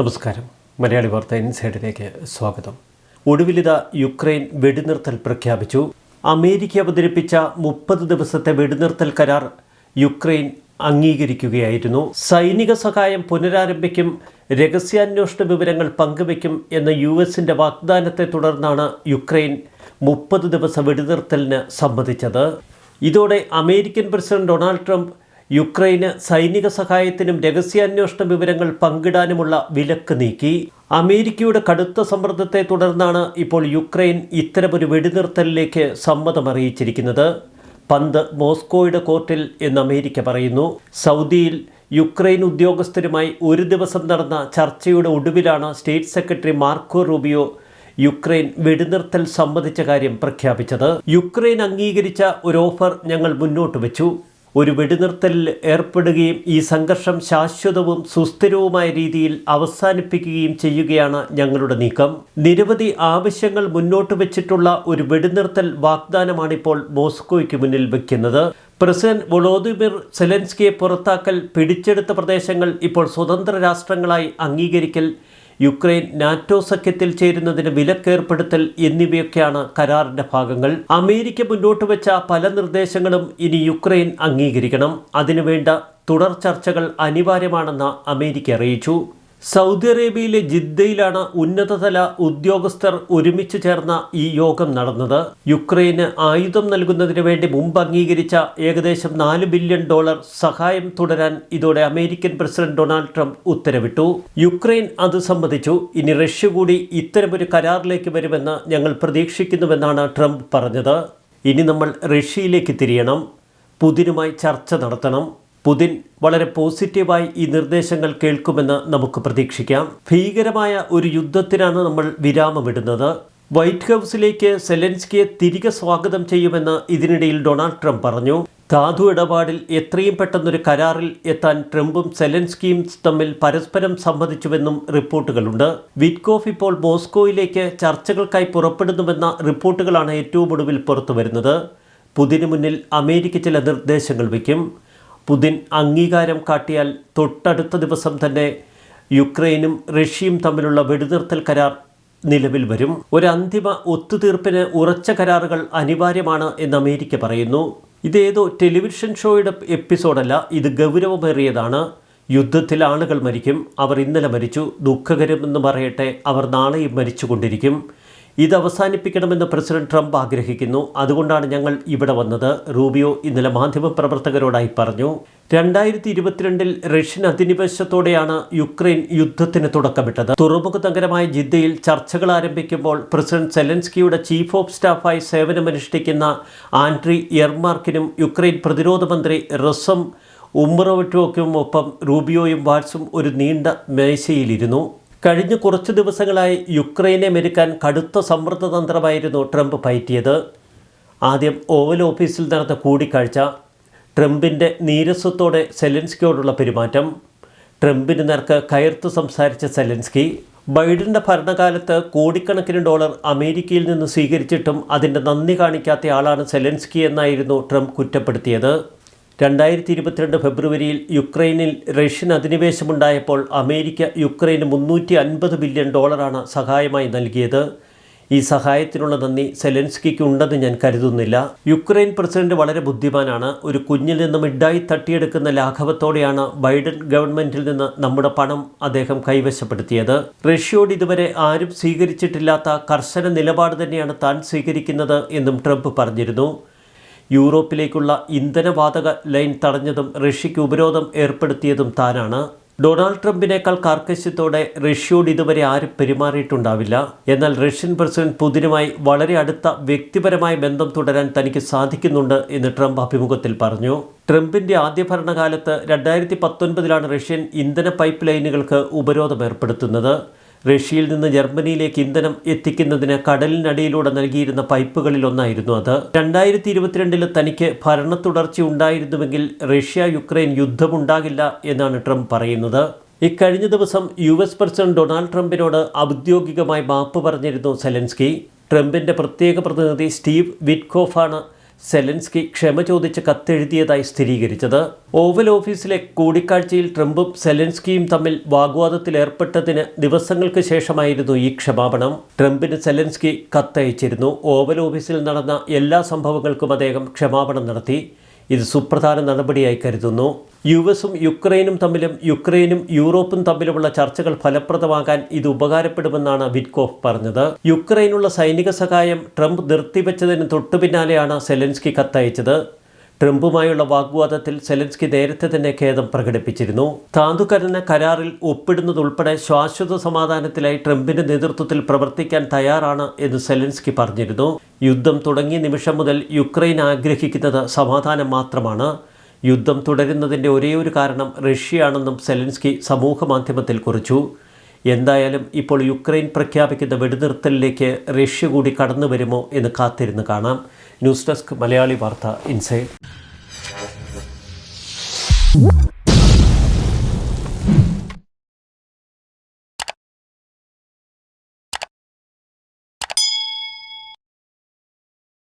നമസ്കാരം. മലയാളി വാർത്ത ഇൻസൈഡിലേക്ക് സ്വാഗതം. ഒടുവിലിത യുക്രൈൻ വെടിനിർത്തൽ പ്രഖ്യാപിച്ചു. അമേരിക്ക അവതരിപ്പിച്ച മുപ്പത് ദിവസത്തെ വെടിനിർത്തൽ കരാർ യുക്രൈൻ അംഗീകരിക്കുകയായിരുന്നു. സൈനിക സഹായം പുനരാരംഭിക്കും രഹസ്യാന്വേഷണ വിവരങ്ങൾ പങ്കുവയ്ക്കും എന്ന യു എസിന്റെ വാഗ്ദാനത്തെ തുടർന്നാണ് യുക്രൈൻ മുപ്പത് ദിവസ വെടിനിർത്തലിന് സമ്മതിച്ചത്. ഇതോടെ അമേരിക്കൻ പ്രസിഡന്റ് ഡൊണാൾഡ് ട്രംപ് യുക്രൈന് സൈനിക സഹായത്തിനും രഹസ്യാന്വേഷണ വിവരങ്ങൾ പങ്കിടാനുമുള്ള വിലക്ക് നീക്കി. അമേരിക്കയുടെ കടുത്ത സമ്മർദ്ദത്തെ തുടർന്നാണ് ഇപ്പോൾ യുക്രൈൻ ഇത്തരമൊരു വെടിനിർത്തലിലേക്ക് സമ്മതമറിയിച്ചിരിക്കുന്നത് പന്ത് മോസ്കോയുടെ കോർട്ടിൽ എന്ന് അമേരിക്ക പറയുന്നു. സൗദിയിൽ യുക്രൈൻ ഉദ്യോഗസ്ഥരുമായി ഒരു ദിവസം നടന്ന ചർച്ചയുടെ ഒടുവിലാണ് state secretary Marco Rubio Ukraine വെടിനിർത്തൽ സംബന്ധിച്ച കാര്യം പ്രഖ്യാപിച്ചത്. യുക്രൈൻ അംഗീകരിച്ച ഒരു ഓഫർ ഞങ്ങൾ മുന്നോട്ട് വെച്ചു. ഒരു വെടിനിർത്തലിൽ ഏർപ്പെടുകയും ഈ സംഘർഷം ശാശ്വതവും സുസ്ഥിരവുമായ രീതിയിൽ അവസാനിപ്പിക്കുകയും ചെയ്യുകയാണ് ഞങ്ങളുടെ നീക്കം. നിരവധി ആവശ്യങ്ങൾ മുന്നോട്ട് വെച്ചിട്ടുള്ള ഒരു വെടിനിർത്തൽ വാഗ്ദാനമാണിപ്പോൾ മോസ്കോയ്ക്ക് മുന്നിൽ വയ്ക്കുന്നത് പ്രസിഡന്റ് വൊളോദിമിർ സെലൻസ്കിയെ പുറത്താക്കൽ പിടിച്ചെടുത്ത പ്രദേശങ്ങൾ ഇപ്പോൾ സ്വതന്ത്ര രാഷ്ട്രങ്ങളായി അംഗീകരിക്കൽ യുക്രൈൻ നാറ്റോ സഖ്യത്തിൽ ചേരുന്നതിന് വിലക്കേർപ്പെടുത്തൽ എന്നിവയൊക്കെയാണ് കരാറിന്റെ ഭാഗങ്ങൾ. അമേരിക്ക മുന്നോട്ട് വെച്ച പല നിർദ്ദേശങ്ങളും ഇനി യുക്രൈൻ അംഗീകരിക്കണം. അതിനുവേണ്ട തുടർ ചർച്ചകൾ അനിവാര്യമാണെന്ന് അമേരിക്ക അറിയിച്ചു. സൗദി അറേബ്യയിലെ ജിദ്ദയിലാണ് ഉന്നതതല ഉദ്യോഗസ്ഥർ ഒരുമിച്ച് ചേർന്ന ഈ യോഗം നടന്നത്. യുക്രൈന് ആയുധം നൽകുന്നതിന് വേണ്ടി മുമ്പ് അംഗീകരിച്ച ഏകദേശം നാല് ബില്യൺ ഡോളർ സഹായം തുടരാൻ ഇതോടെ അമേരിക്കൻ പ്രസിഡന്റ് ഡൊണാൾഡ് ട്രംപ് ഉത്തരവിട്ടു. യുക്രൈൻ അത് സംബന്ധിച്ചു ഇനി റഷ്യ കൂടി ഇത്തരമൊരു കരാറിലേക്ക് വരുമെന്ന് ഞങ്ങൾ പ്രതീക്ഷിക്കുന്നുവെന്നാണ് ട്രംപ് പറഞ്ഞത്. ഇനി നമ്മൾ റഷ്യയിലേക്ക് തിരിയണം. പുതിനുമായി ചർച്ച നടത്തണം. പുതിൻ വളരെ പോസിറ്റീവായി ഈ നിർദ്ദേശങ്ങൾ കേൾക്കുമെന്ന് നമുക്ക് പ്രതീക്ഷിക്കാം. ഭീകരമായ ഒരു യുദ്ധത്തിനാണ് നമ്മൾ വിരാമമിടുന്നത്. വൈറ്റ് ഹൗസിലേക്ക് സെലൻസ്കിയെ തിരികെ സ്വാഗതം ചെയ്യുമെന്ന് ഇതിനിടയിൽ ഡൊണാൾഡ് ട്രംപ് പറഞ്ഞു. ധാതു ഇടപാടിൽ എത്രയും പെട്ടെന്നൊരു കരാറിൽ എത്താൻ ട്രംപും സെലൻസ്കിയും തമ്മിൽ പരസ്പരം സമ്മതിച്ചുവെന്നും റിപ്പോർട്ടുകളുണ്ട്. വിറ്റ്കോഫ് ഇപ്പോൾ മോസ്കോയിലേക്ക് ചർച്ചകൾക്കായി പുറപ്പെടുന്നുവെന്ന റിപ്പോർട്ടുകളാണ് ഏറ്റവും ഒടുവിൽ പുറത്തു വരുന്നത് പുതിന് മുന്നിൽ അമേരിക്ക ചില നിർദ്ദേശങ്ങൾ വയ്ക്കും. പുതിൻ അംഗീകാരം കാട്ടിയാൽ തൊട്ടടുത്ത ദിവസം തന്നെ യുക്രൈനും റഷ്യയും തമ്മിലുള്ള വെടിനിർത്തൽ കരാർ നിലവിൽ വരും. ഒരു അന്തിമ ഒത്തുതീർപ്പിന് ഉറച്ച കരാറുകൾ അനിവാര്യമാണ് എന്ന് അമേരിക്ക പറയുന്നു. ഇതേതോ ടെലിവിഷൻ ഷോയുടെ എപ്പിസോഡല്ല ഇത് ഗൗരവമേറിയതാണ്. യുദ്ധത്തിൽ ആളുകൾ മരിക്കും അവർ ഇന്നലെ മരിച്ചു ദുഃഖകരമെന്ന് പറയട്ടെ അവർ നാളെയും മരിച്ചുകൊണ്ടിരിക്കും. ഇത് അവസാനിപ്പിക്കണമെന്ന് പ്രസിഡന്റ് ട്രംപ് ആഗ്രഹിക്കുന്നു. അതുകൊണ്ടാണ് ഞങ്ങൾ ഇവിടെ വന്നത്. റൂബിയോ ഇന്നലെ മാധ്യമപ്രവർത്തകരോടായി പറഞ്ഞു രണ്ടായിരത്തി ഇരുപത്തിരണ്ടിൽ റഷ്യൻ അധിനിവേശത്തോടെയാണ് യുക്രൈൻ യുദ്ധത്തിന് തുടക്കമിട്ടത്. തുറമുഖ നഗരമായ ജിദ്ദയിൽ ചർച്ചകൾ ആരംഭിക്കുമ്പോൾ പ്രസിഡന്റ് സെലൻസ്കിയുടെ ചീഫ് ഓഫ് സ്റ്റാഫായി സേവനമനുഷ്ഠിക്കുന്ന ആൻഡ്രി എർമാർക്കിനും യുക്രൈൻ പ്രതിരോധ മന്ത്രി റസം ഉമ്മറോവറ്റോക്കും ഒപ്പം റൂബിയോയും വാട്സും ഒരു നീണ്ട മേശയിലിരുന്നു. കഴിഞ്ഞ കുറച്ച് ദിവസങ്ങളായി യുക്രൈനെ മെരുക്കാൻ കടുത്ത സമ്മർദ്ദതന്ത്രമായിരുന്നു ട്രംപ് പയറ്റിയത്. ആദ്യം ഓവൽ ഓഫീസിൽ നടന്ന കൂടിക്കാഴ്ച ട്രംപിന്റെ നീരസത്തോടെ സെലൻസ്കിയോടുള്ള പെരുമാറ്റം ട്രംപിന് നേർക്ക് കയർത്ത് സംസാരിച്ച സെലൻസ്കി ബൈഡന്റെ ഭരണകാലത്ത് കോടിക്കണക്കിന് ഡോളർ അമേരിക്കയിൽ നിന്ന് സ്വീകരിച്ചിട്ടും അതിന്റെ നന്ദി കാണിക്കാത്ത ആളാണ് സെലൻസ്കി എന്നായിരുന്നു ട്രംപ് കുറ്റപ്പെടുത്തിയത്. രണ്ടായിരത്തി ഇരുപത്തിരണ്ട് ഫെബ്രുവരിയിൽ യുക്രൈനിൽ റഷ്യൻ അധിനിവേശമുണ്ടായപ്പോൾ അമേരിക്ക യുക്രൈന് മുന്നൂറ്റി അൻപത് ബില്യൺ ഡോളറാണ് സഹായമായി നൽകിയത്. ഈ സഹായത്തിനുള്ള നന്ദി സെലൻസ്കിക്ക് ഉണ്ടെന്ന് ഞാൻ കരുതുന്നില്ല. യുക്രൈൻ പ്രസിഡന്റ് വളരെ ബുദ്ധിമാനാണ്. ഒരു കുഞ്ഞിൽ നിന്ന് മിഡായി തട്ടിയെടുക്കുന്ന ലാഘവത്തോടെയാണ് ബൈഡൻ ഗവൺമെന്റിൽ നിന്ന് നമ്മുടെ പണം അദ്ദേഹം കൈവശപ്പെടുത്തിയത്. റഷ്യയോട് ഇതുവരെ ആരും സ്വീകരിച്ചിട്ടില്ലാത്ത കർശന നിലപാട് തന്നെയാണ് താൻ സ്വീകരിക്കുന്നത് എന്നും ട്രംപ് പറഞ്ഞിരുന്നു. യൂറോപ്പിലേക്കുള്ള ഇന്ധനവാതക ലൈൻ തടഞ്ഞതും റഷ്യയ്ക്ക് ഉപരോധം ഏർപ്പെടുത്തിയതും താനാണ്. ഡൊണാൾഡ് ട്രംപിനേക്കാൾ കാർക്കശ്യത്തോടെ റഷ്യയോട് ഇതുവരെ ആരും പെരുമാറിയിട്ടുണ്ടാവില്ല. എന്നാൽ റഷ്യൻ പ്രസിഡന്റ് പുതിനുമായി വളരെ അടുത്ത വ്യക്തിപരമായ ബന്ധം തുടരാൻ തനിക്ക് സാധിക്കുന്നുണ്ട് എന്ന് ട്രംപ് അഭിമുഖത്തിൽ പറഞ്ഞു. ട്രംപിന്റെ ആദ്യ ഭരണകാലത്ത് രണ്ടായിരത്തി പത്തൊൻപതിലാണ് റഷ്യൻ ഇന്ധന പൈപ്പ് ലൈനുകൾക്ക് ഉപരോധം ഏർപ്പെടുത്തുന്നത്. റഷ്യയിൽ നിന്ന് ജർമ്മനിയിലേക്ക് ഇന്ധനം എത്തിക്കുന്നതിന് കടലിനടിയിലൂടെ നൽകിയിരുന്ന പൈപ്പുകളിലൊന്നായിരുന്നു അത്. രണ്ടായിരത്തി ഇരുപത്തിരണ്ടിൽ തനിക്ക് ഭരണ തുടർച്ച ഉണ്ടായിരുന്നുവെങ്കിൽ റഷ്യ യുക്രൈൻ യുദ്ധമുണ്ടാകില്ല എന്നാണ് ട്രംപ് പറയുന്നത്. ഇക്കഴിഞ്ഞ ദിവസം യു എസ് പ്രസിഡന്റ് ഡൊണാൾഡ് ട്രംപിനോട് ഔദ്യോഗികമായി മാപ്പ് പറഞ്ഞിരുന്നു സെലൻസ്കി. ട്രംപിന്റെ പ്രത്യേക പ്രതിനിധി സ്റ്റീവ് വിറ്റ്കോഫാണ് സെലൻസ്കി ക്ഷമ ചോദിച്ച് കത്തെഴുതിയതായി സ്ഥിരീകരിച്ചത്. ഓവൽ ഓഫീസിലെ കൂടിക്കാഴ്ചയിൽ ട്രംപും സെലൻസ്കിയും തമ്മിൽ വാഗ്വാദത്തിലേർപ്പെട്ടതിന് ദിവസങ്ങൾക്ക് ശേഷമായിരുന്നു ഈ ക്ഷമാപണം. ട്രംപിന് സെലൻസ്കി കത്തയച്ചിരുന്നു. ഓവൽ ഓഫീസിൽ നടന്ന എല്ലാ സംഭവങ്ങൾക്കും അദ്ദേഹം ക്ഷമാപണം നടത്തി. ഇത് സുപ്രധാന നടപടിയായി കരുതുന്നു. യു എസും യുക്രൈനും തമ്മിലും യുക്രൈനും യൂറോപ്പും തമ്മിലുമുള്ള ചർച്ചകൾ ഫലപ്രദമാകാൻ ഇത് ഉപകാരപ്പെടുമെന്നാണ് വിറ്റ്കോഫ് പറഞ്ഞത്. യുക്രൈനുള്ള സൈനിക സഹായം ട്രംപ് നിർത്തിവെച്ചതിന് തൊട്ടുപിന്നാലെയാണ് സെലൻസ്കി കത്തയച്ചത്. ട്രംപുമായുള്ള വാഗ്വാദത്തിൽ സെലൻസ്കി നേരത്തെ തന്നെ ഖേദം പ്രകടിപ്പിച്ചിരുന്നു. താന്തുകരണ കരാറിൽ ഒപ്പിടുന്നതുൾപ്പെടെ ശാശ്വത സമാധാനത്തിലായി ട്രംപിന്റെ നേതൃത്വത്തിൽ പ്രവർത്തിക്കാൻ തയ്യാറാണ് എന്ന് സെലൻസ്കി പറഞ്ഞിരുന്നു. യുദ്ധം തുടങ്ങിയ നിമിഷം മുതൽ യുക്രൈൻ ആഗ്രഹിക്കുന്നത് സമാധാനം മാത്രമാണ്. യുദ്ധം തുടരുന്നതിന്റെ ഒരേയൊരു കാരണം റഷ്യയാണെന്നും സെലൻസ്കി സമൂഹ മാധ്യമത്തിൽ കുറിച്ചു. എന്തായാലും ഇപ്പോൾ യുക്രൈൻ പ്രഖ്യാപിക്കുന്ന വെടിനിർത്തലിലേക്ക് റഷ്യ കൂടി കടന്നു വരുമോ എന്ന് കാത്തിരുന്ന് കാണാം. ന്യൂസ് ഡെസ്ക് മലയാളി വാർത്ത ഇൻസൈഡ്.